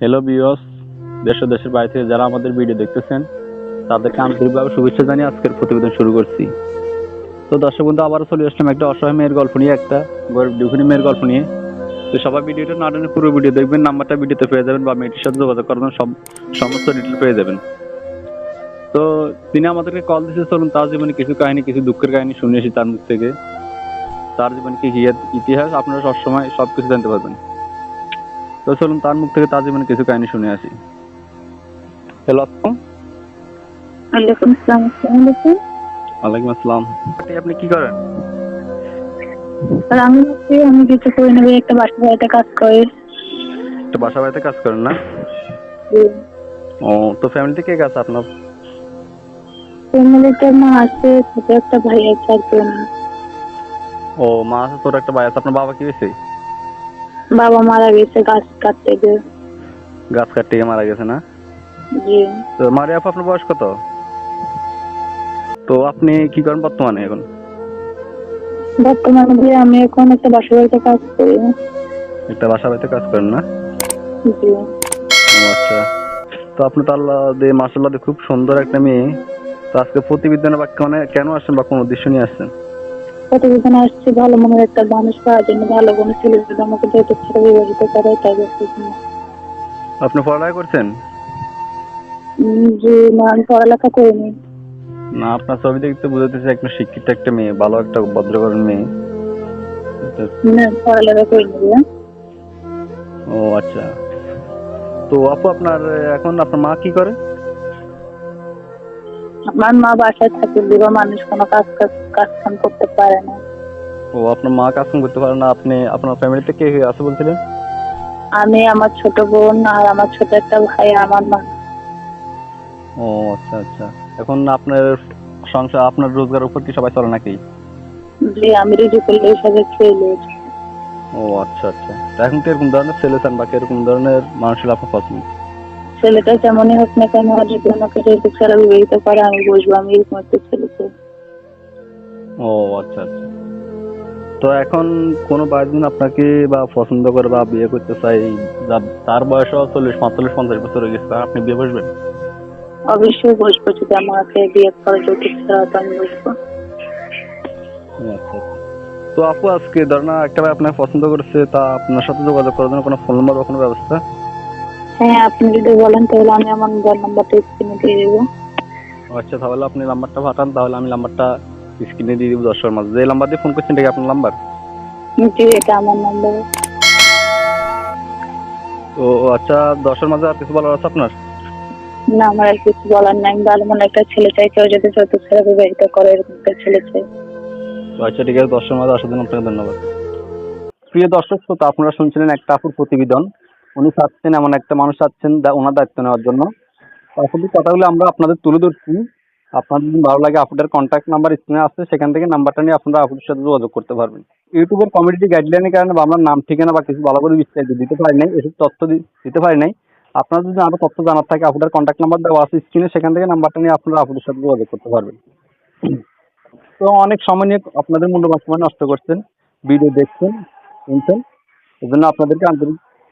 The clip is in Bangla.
হ্যালো বিয়স দেশ দেশের বাইরে থেকে যারা আমাদের ভিডিও দেখতেছেন, তাদেরকে আন্তরিকভাবে শুভেচ্ছা জানিয়ে আজকের প্রতিবেদন শুরু করছি। তো দর্শক বন্ধু, আবারও চলে আসলাম একটা অসহায় মেয়ের গল্প নিয়ে, একটা গরিব দুঃখিনী মেয়ের গল্প নিয়ে। তো সবাই ভিডিওটা না টেনে পুরো ভিডিও দেখবেন, নাম্বারটা ভিডিওতে পেয়ে যাবেন বা মেয়েটির সাথে যোগাযোগ করার সব সমস্ত ডিটেল পেয়ে যাবেন। তো তিনি আমাদেরকে কল দিতে চলুন তার জীবনে কিছু কাহিনী, কিছু দুঃখের কাহিনী শুনে এসি তার মুখ থেকে। তার জীবনে কি ইতিহাস, আপনারা সবসময় সব কিছু জানতে পারবেন। তো চলুন তার মুখ থেকে তার জীবনে কিছু কাহিনী শুনে আসি। হ্যালো আসসালাম। ওয়ালাইকুম আসসালাম আসসালামু আলাইকুম। ওয়ালাইকুম আসসালাম। আপনি- কি করেন? আর আমি হচ্ছে আমি কিছু করে নেবে একটা বাসা বাড়িতে কাজ করি। একটা বাসা বাড়িতে কাজ করেন না? ও তো ফ্যামিলিতে কে আছে আপনার? ফ্যামিলিতে মা আছে ছোট একটা ভাই আছে আর বোন ও মা আছে তোর একটা ভাই আছে। আপনার বাবা কি হয়েছে? বাবা মারা গেছে গাছ কাটতে গিয়ে। গাছ কাটতে গিয়ে মারা গেছে না? জি। তো মারি আপু আপনার বয়স কত? তো আপনি কি করেন বর্তমানে এখন? বর্তমানে যে আমি এখন একটা বাসা বাড়িতে কাজ করি। একটা বাসা বাড়িতে কাজ করেন না? জি। আচ্ছা। তো আপনি তো আল্লাহ দিয়ে মাসাল্লাহ খুব সুন্দর একটা মেয়ে। তো আজকে প্রতিবেদনে বা কেন কেন আসছেন বা কোন উদ্দেশ্য নিয়ে আসছেন? প্রতিবেদন আসছে ভালো মনের একটা মানুষ পাওয়ার জন্য ভালো কোনো ছেলে যদি আমাকে যেহেতু ছেড়ে বিবাহিত করে তাই আপনি পড়ালেখা করছেন? জি না আমি পড়ালেখা করিনি। না আপনার ছবি দেখতে বুঝাতেছে একটা শিক্ষিত একটা মেয়ে ভালো একটা ভদ্রকরণ মেয়ে। তো না পড়ালেখা করিনি ও আচ্ছা। তো আপু আপনার এখন আপনার মা কি করে? আমার মা বাসায় থাকে বিবাহ মানুষ কোনো কাজ কাজ কাম করতে পারে না। ও আপনার মা কাজ কাম করতে পারে না আপনি আপনার ফ্যামিলিতে কে কে আছে বলছিলেন? আমি আমার ছোট বোন আর আমার ছোট একটা ভাই আমার মা। ও আচ্ছা আচ্ছা। এখন আপনার সংসার আপনার রোজগার উপর কি সবাই চলে নাকি? যে আমি রুজু করলে হিসাবে খেয়ে ও আচ্ছা আচ্ছা। এখন কীরকম ধরনের ছেলে চান বা কীরকম ধরনের মানুষ হলে আপনার পছন্দ? ছেলেটা যেমনই হোক না কেন আর যদি আমাকে যেহেতু ছেলে বিবাহিত করে আমি বুঝব আমি এরকম একটা ছেলে চাই। ও আচ্ছা আচ্ছা তো এখন কোনো বাইজন আপনাকে বা পছন্দ করে বা বিয়ে করতে চাই তার বয়সও চল্লিশ পঁয়তাল্লিশ পঞ্চাশ বছর হয়ে গেছে আপনি বিয়ে বসবেন অবশ্যই বুঝব যদি আমাকে বিয়ে করে যৌতুক ছাড়া তো আমি বুঝব আচ্ছা আচ্ছা। তো আপু আজকে ধরেন একটা ভাই আপনাকে পছন্দ করেছে তা আপনার সাথে যোগাযোগ করার জন্য কোনো ফোন নাম্বার বা কোনো ব্যবস্থা হ্যাঁ আপনি যদি বলেন তাহলে আমি আমার মোবাইল নাম্বারটা স্ক্রিনে দিয়ে দেবো। আচ্ছা তাহলে আপনি নাম্বারটা পাঠান তাহলে আমি নাম্বারটা স্ক্রিনে দিয়ে দিব দর্শকের মাঝে। যে নাম্বার দিয়ে ফোন করছেন এটা কি আপনার নাম্বার? জি এটা আমার নাম্বার। তো আচ্ছা দর্শকের মাঝে আর কিছু বলার আছে আপনার? না আমার আর কিছু বলার নাই। ভালো মনে একটা ছেলে চাই কেউ যদি যৌতুক ছাড়া বিবাহিত করে এরকম একটা ছেলে চাই। তো আচ্ছা ঠিক আছে দর্শকের মাঝে আসার জন্য আপনাকে ধন্যবাদ। প্রিয় দর্শক শ্রোতা আপনারা শুনছিলেন একটা আপুর প্রতিবেদন। উনি চাচ্ছেন, এমন একটা মানুষ চাচ্ছেন ওনার দায়িত্ব নেওয়ার জন্য। আসলে কথাগুলো আমরা আপনাদের তুলে ধরছি। আপনাদের যদি ভালো লাগে আপনাদের কন্ট্যাক্ট নাম্বার স্ক্রিনে আসছে, সেখান থেকে নাম্বারটা নিয়ে আপনারা আপুদের সাথে যোগাযোগ করতে পারবেন। ইউটিউবের কমিউনিটি গাইডলাইনের কারণে আমরা নাম, ঠিকানা বা কিছু ভালো করে বিস্তারিত দিতে পারি নাই, এসব তথ্য দিতে পারি নাই। আপনার যদি আরও তথ্য জানার থাকে, আপনাদের কন্ট্যাক্ট নাম্বার দেওয়া আছে স্ক্রিনে, সেখান থেকে নাম্বারটা নিয়ে আপনারা আপুদের সাথে যোগাযোগ করতে পারবেন। তো অনেক সময় নিয়ে আপনাদের মূল্যবান সময় নষ্ট করছেন, ভিডিও দেখছেন, শুনছেন। এজন্য আপনাদেরকে আন্তরিক